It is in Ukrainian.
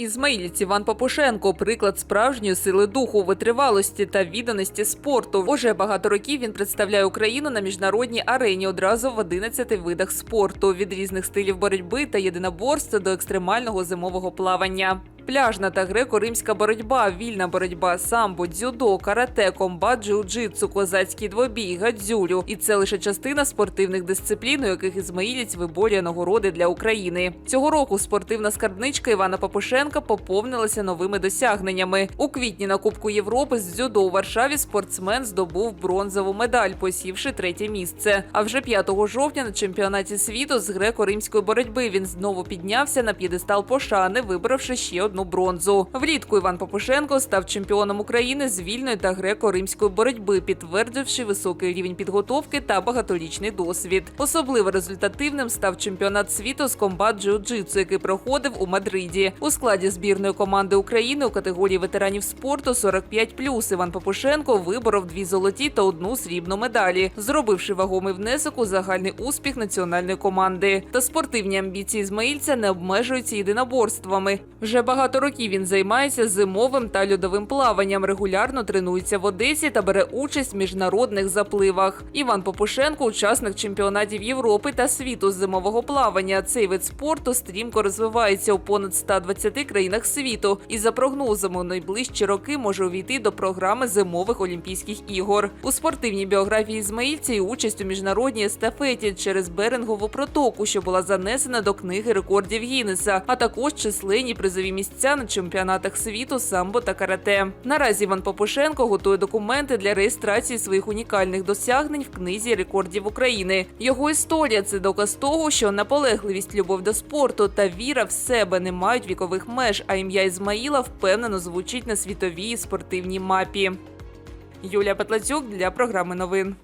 Ізмаїлець Іван Попушенко приклад справжньої сили духу, витривалості та відданості спорту. Уже багато років він представляє Україну на міжнародній арені одразу в 11 видах спорту від різних стилів боротьби та єдиноборства до екстремального зимового плавання. Пляжна та греко-римська боротьба, вільна боротьба, самбо, дзюдо, карате, комбат, джиу-джитсу, козацький двобій, гадзюлю. І це лише частина спортивних дисциплін, у яких Ізмаїлець виборює нагороди для України. Цього року спортивна скарбничка Івана Попушенка поповнилася новими досягненнями. У квітні на Кубку Європи з дзюдо у Варшаві спортсмен здобув бронзову медаль, посівши третє місце. А вже 5 жовтня на чемпіонаті світу з греко-римської боротьби він знову піднявся на п'єдестал пошани, виборовши ще одну бронзу. Влітку Іван Попушенко став чемпіоном України з вільної та греко-римської боротьби, підтвердивши високий рівень підготовки та багаторічний досвід. Особливо результативним став чемпіонат світу з комбат джиу-джитсу, який проходив у Мадриді. У складі збірної команди України у категорії ветеранів спорту 45+. Іван Попушенко виборов дві золоті та одну срібну медалі, зробивши вагомий внесок у загальний успіх національної команди. Та спортивні амбіції Ізмаїльця не обмежуються єдиноборствами. Вже багато років він займається зимовим та льодовим плаванням, регулярно тренується в Одесі та бере участь в міжнародних запливах. Іван Попушенко, учасник чемпіонатів Європи та світу з зимового плавання. Цей вид спорту стрімко розвивається у понад 120 країнах світу і за прогнозами у найближчі роки може увійти до програми зимових Олімпійських ігор. У спортивній біографії Ізмаїльця і участь у міжнародній естафеті через Берингову протоку, що була занесена до книги рекордів Гіннеса, а також численні призові місця на чемпіонатах світу самбо та карате. Наразі Іван Попушенко готує документи для реєстрації своїх унікальних досягнень в книзі рекордів України. Його історія це доказ того, що наполегливість, любов до спорту та віра в себе не мають вікових меж. А ім'я Ізмаїла впевнено звучить на світовій спортивній мапі. Юлія Петлацюк для програми новин.